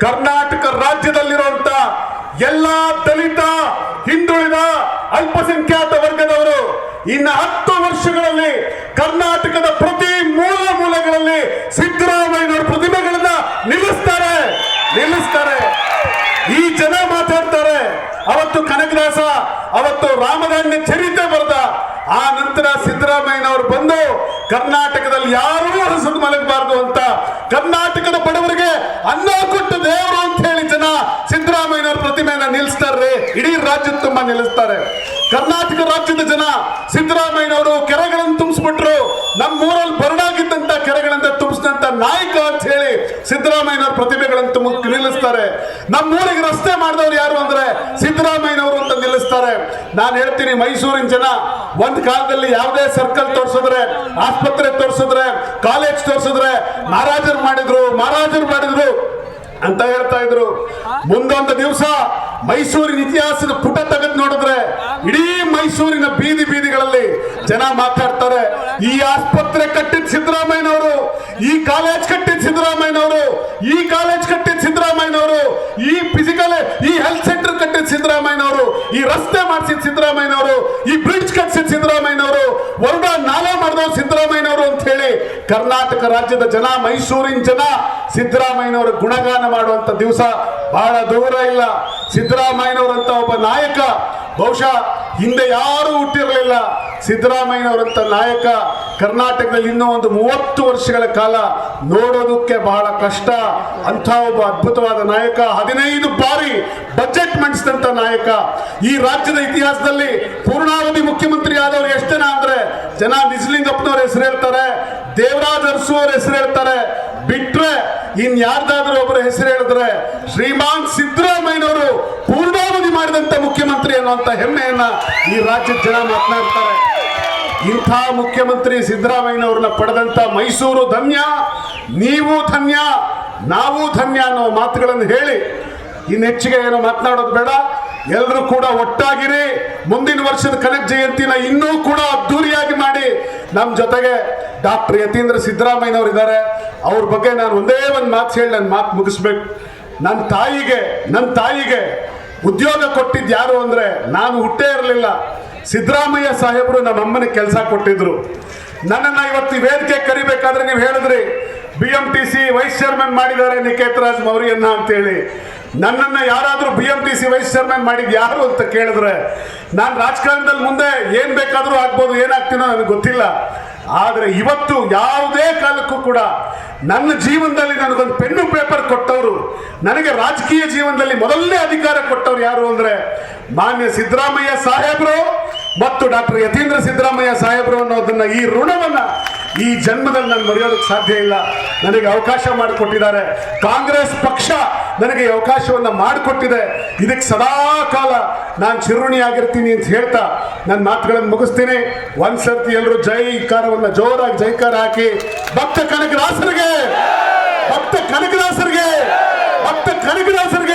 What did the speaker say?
ಕರ್ನಾಟಕ ರಾಜ್ಯದಲ್ಲಿರುವಂತ ಎಲ್ಲಾ ದಲಿತ, ಹಿಂದುಳಿದ, ಅಲ್ಪಸಂಖ್ಯಾತ ವರ್ಗದವರು ಇನ್ನು ಹತ್ತು ವರ್ಷಗಳಲ್ಲಿ ಕರ್ನಾಟಕದ ಪ್ರತಿ ಮೂಲ ಮೂಲಗಳಲ್ಲಿ ಸಿದ್ದರಾಮಯ್ಯನವರ ಪ್ರತಿಮೆಗಳನ್ನ ನಿಲ್ಲಿಸ್ತಾರೆ. ನಿಲ್ಲಿಸ್ತಾರೆ. ಈ ಜನ ಮಾತಾಡ್ತಾರೆ. ಅವತ್ತು ಕನಕದಾಸ, ಅವತ್ತು ರಾಮಧಾನ್ಯ ಚರಿತೆ ಬರೆದ, ಆ ನಂತರ ಸಿದ್ದರಾಮಯ್ಯನವರು ಬಂದು ಕರ್ನಾಟಕದಲ್ಲಿ ಯಾರೂ ಹಸದು ಮಲಗಬಾರದು ಅಂತ ಕರ್ನಾಟಕದ ಬಡವರಿಗೆ ಅನ್ನ ಕೊಟ್ಟ ದೇವರು ಅಂತ ಹೇಳಿ ಜನ ಸಿದ್ದರಾಮಯ್ಯನವರ ಪ್ರತಿಮೆಯನ್ನ ನಿಲ್ಲಿಸ್ತಾರೆ ಇಡೀ ತುಂಬ ನಿಲ್ಲಿಸ್ತಾರೆ. ಕರ್ನಾಟಕ ರಾಜ್ಯದ ಜನ ಸಿದ್ದರಾಮಯ್ಯನವರು ಕೆರೆಗಳನ್ನು ತುಂಬಿಸ್ಬಿಟ್ರು. ನಮ್ಮ ಊರಲ್ಲಿ ಬರಡಾಗಿದ್ದಂತ ಕೆರೆಗಳನ್ನ ತುಂಬಿಸಿದಂತ ನಾಯಕ ಅಂತ ಹೇಳಿ ಸಿದ್ದರಾಮಯ್ಯನವರ ಪ್ರತಿಭೆಗಳನ್ನು ತುಂಬ ನಿಲ್ಲಿಸ್ತಾರೆ. ನಮ್ಮೂರಿಗೆ ರಸ್ತೆ ಮಾಡಿದವರು ಯಾರು ಅಂದ್ರೆ ಸಿದ್ದರಾಮಯ್ಯನವರು ಅಂತ ನಿಲ್ಲಿಸ್ತಾರೆ. ನಾನು ಹೇಳ್ತೀನಿ ಮೈಸೂರಿನ ಜನ, ಒಂದ್ ಕಾಲದಲ್ಲಿ ಯಾವುದೇ ಸರ್ಕಲ್ ತೋರಿಸಿದ್ರೆ, ಆಸ್ಪತ್ರೆ ತೋರಿಸಿದ್ರೆ, ಕಾಲೇಜ್ ತೋರಿಸಿದ್ರೆ ಮಹಾರಾಜರು ಮಾಡಿದ್ರು ಮಹಾರಾಜರು ಮಾಡಿದ್ರು. ಅಂತ ಹೇಳ್ತಾ ಇದ್ರು. ಮುಂದೊಂದು ದಿವಸ ಮೈಸೂರಿನ ಇತಿಹಾಸದ ಪುಟ ತೆಗೆದು ನೋಡಿದ್ರೆ ಇಡೀ ಮೈಸೂರಿನ ಬೀದಿ ಬೀದಿಗಳಲ್ಲಿ ಜನ ಮಾತಾಡ್ತಾರೆ. ಈ ಆಸ್ಪತ್ರೆ ಕಟ್ಟಿದ ಸಿದ್ದರಾಮಯ್ಯನವರು, ಈ ಕಾಲೇಜ್ ಕಟ್ಟಿದ ಸಿದ್ದರಾಮಯ್ಯನವರು, ಈ ಕಾಲೇಜ್ ಕಟ್ಟಿದ ಸಿದ್ದರಾಮಯ್ಯನವರು, ಈ ಫಿಸಿಕಲ್ ಈ ಹೆಲ್ತ್ ಸೆಂಟರ್ ಕಟ್ಟಿದ ಸಿದ್ದರಾಮಯ್ಯನವರು, ಈ ರಸ್ತೆ ಮಾಡಿಸಿದ ಸಿದ್ದರಾಮಯ್ಯನವರು, ಈ ಬ್ರಿಡ್ಜ್ ಕಟ್ಟಿಸಿದ ಸಿದ್ದರಾಮಯ್ಯನವರು ನಾಲೆ ಮಾಡಿದವರು ಸಿದ್ದರಾಮಯ್ಯನವರು ಅಂತ ಹೇಳಿ ಕರ್ನಾಟಕ ರಾಜ್ಯದ ಜನ, ಮೈಸೂರಿನ ಜನ ಸಿದ್ದರಾಮಯ್ಯನವರ ಗುಣಗಾನ ಮಾಡುವಂತ ದಿವಸ ಬಹಳ ದೂರ ಇಲ್ಲ. ಸಿದ್ದರಾಮಯ್ಯನವರಂತ ಒಬ್ಬ ನಾಯಕ, ಬಹುಶಃ ಹಿಂದೆ ಯಾರು ಹುಟ್ಟಿರಲಿಲ್ಲ. ಸಿದ್ದರಾಮಯ್ಯನವರಂತ ನಾಯಕ ಕರ್ನಾಟಕದಲ್ಲಿ ಇನ್ನೂ ಒಂದು ಮೂವತ್ತು ವರ್ಷಗಳ ಕಾಲ ನೋಡೋದಕ್ಕೆ ಬಹಳ ಕಷ್ಟ. ಅಂಥ ಒಬ್ಬ ಅದ್ಭುತವಾದ ನಾಯಕ, ಹದಿನೈದು ಬಾರಿ ಬಜೆಟ್ ಮಂಡಿಸಿದಂತ ನಾಯಕ. ಈ ರಾಜ್ಯದ ಇತಿಹಾಸದಲ್ಲಿ ಪೂರ್ಣಾವಧಿ ಮುಖ್ಯಮಂತ್ರಿ ಆದವರು ಎಷ್ಟು ಜನ ಅಂದ್ರೆ, ಜನ ನಿಜಲಿಂಗಪ್ಪನವ್ರ ಹೆಸರು ಹೇಳ್ತಾರೆ, ದೇವರಾಜ್ ಅರಸು ಅವ್ರ ಹೆಸರು ಹೇಳ್ತಾರೆ. ಬಿಟ್ರೆ ಇನ್ ಯಾರ್ದಾದ್ರೂ ಒಬ್ಬರ ಹೆಸರು ಹೇಳಿದ್ರೆ ಶ್ರೀಮಾನ್ ಸಿದ್ದರಾಮಯ್ಯನವರು ಅನ್ನುವಂತ ಹೆಮ್ಮೆಯನ್ನ ಈ ರಾಜ್ಯದ ಜನ ಮಾತನಾಡ್ತಾರೆ ಇಂಥ ಮುಖ್ಯಮಂತ್ರಿ ಸಿದ್ದರಾಮಯ್ಯನವ್ರನ್ನ ಪಡೆದಂತ ಮೈಸೂರು ಧನ್ಯ, ನೀವು ಧನ್ಯ, ನಾವು ಧನ್ಯ ಅನ್ನೋ ಮಾತುಗಳನ್ನು ಹೇಳಿ, ಇನ್ನು ಹೆಚ್ಚಿಗೆ ಏನು ಮಾತನಾಡೋದು ಬೇಡ. ಎಲ್ಲರೂ ಕೂಡ ಒಟ್ಟಾಗಿರಿ. ಮುಂದಿನ ವರ್ಷದ ಕನಕ ಜಯಂತಿನ ಇನ್ನೂ ಕೂಡ ಅದ್ದೂರಿಯಾಗಿ ಮಾಡಿ ನಮ್ಮ ಜೊತೆಗೆ ಡಾಕ್ಟರ್ ಯತೀಂದ್ರ ಸಿದ್ದರಾಮಯ್ಯನವರು ಇದ್ದಾರೆ. ಅವ್ರ ಬಗ್ಗೆ ನಾನು ಒಂದೇ ಒಂದು ಮಾತು ಹೇಳಿ ನನ್ನ ಮಾತು ಮುಗಿಸ್ಬೇಕು. ನನ್ನ ತಾಯಿಗೆ ನನ್ನ ತಾಯಿಗೆ ಉದ್ಯೋಗ ಕೊಟ್ಟಿದ್ದು ಯಾರು ಅಂದರೆ ನಾನು ಹುಟ್ಟೇ ಇರಲಿಲ್ಲ. ಸಿದ್ದರಾಮಯ್ಯ ಸಾಹೇಬರು ನಮ್ಮ ಕೆಲಸ ಕೊಟ್ಟಿದ್ರು. ನನ್ನನ್ನು ಇವತ್ತು ವೇದಿಕೆ ಕರಿಬೇಕಾದ್ರೆ ನೀವು ಹೇಳಿದ್ರಿ B M T C vice chairman ಮಾಡಿದ್ದಾರೆ ನಿಕೇತರಾಜ್ ಮೌರ್ಯನ್ನ ಅಂತೇಳಿ. ನನ್ನನ್ನು ಯಾರಾದರೂ B M T C vice chairman ಮಾಡಿದ್ದು ಯಾರು ಅಂತ ಕೇಳಿದ್ರೆ, ನಾನು ರಾಜಕಾರಣದಲ್ಲಿ ಮುಂದೆ ಏನು ಬೇಕಾದರೂ ಆಗ್ಬೋದು ಏನಾಗ್ತೀನೋ ನನಗೆ ಗೊತ್ತಿಲ್ಲ. ಆದರೆ ಇವತ್ತು ಯಾವುದೇ ಕಾಲಕ್ಕೂ ಕೂಡ ನನ್ನ ಜೀವನದಲ್ಲಿ ನನಗೊಂದು ಪೆನ್ನು ಪೇಪರ್ ಕೊಟ್ಟವರು. ನನಗೆ ರಾಜಕೀಯ ಜೀವನದಲ್ಲಿ ಮೊದಲನೇ ಅಧಿಕಾರ ಕೊಟ್ಟವರು ಯಾರು ಅಂದ್ರೆ ಮಾನ್ಯ ಸಿದ್ದರಾಮಯ್ಯ ಸಾಹೇಬರು ಮತ್ತು ಡಾಕ್ಟರ್ ಯತೀಂದ್ರ ಸಿದ್ದರಾಮಯ್ಯ ಸಾಹೇಬರು ಅನ್ನೋದನ್ನ ಈ ಋಣವನ್ನ ಈ ಜನ್ಮದಲ್ಲಿ ನಾನು ಮರೆಯೋದಕ್ಕೆ ಸಾಧ್ಯ ಇಲ್ಲ. ನನಗೆ ಅವಕಾಶ ಮಾಡಿಕೊಟ್ಟಿದ್ದಾರೆ. ಕಾಂಗ್ರೆಸ್ ಪಕ್ಷ ನನಗೆ ಅವಕಾಶವನ್ನು ಮಾಡಿಕೊಟ್ಟಿದೆ. ಇದಕ್ಕೆ ಸದಾ ಕಾಲ ನಾನು ಚಿರುಣಿಯಾಗಿರ್ತೀನಿ ಅಂತ ಹೇಳ್ತಾ ನನ್ನ ಮಾತುಗಳನ್ನು ಮುಗಿಸ್ತೀನಿ. ಒಂದ್ಸರ್ತಿ ಎಲ್ಲರೂ ಜೈಕಾರವನ್ನು ಜೋರಾಗಿ ಜೈಕಾರ ಹಾಕಿ. பக்த கனகராசருக்கு பக்த கனகராசருக்கு பக்த கனகராசருக்கு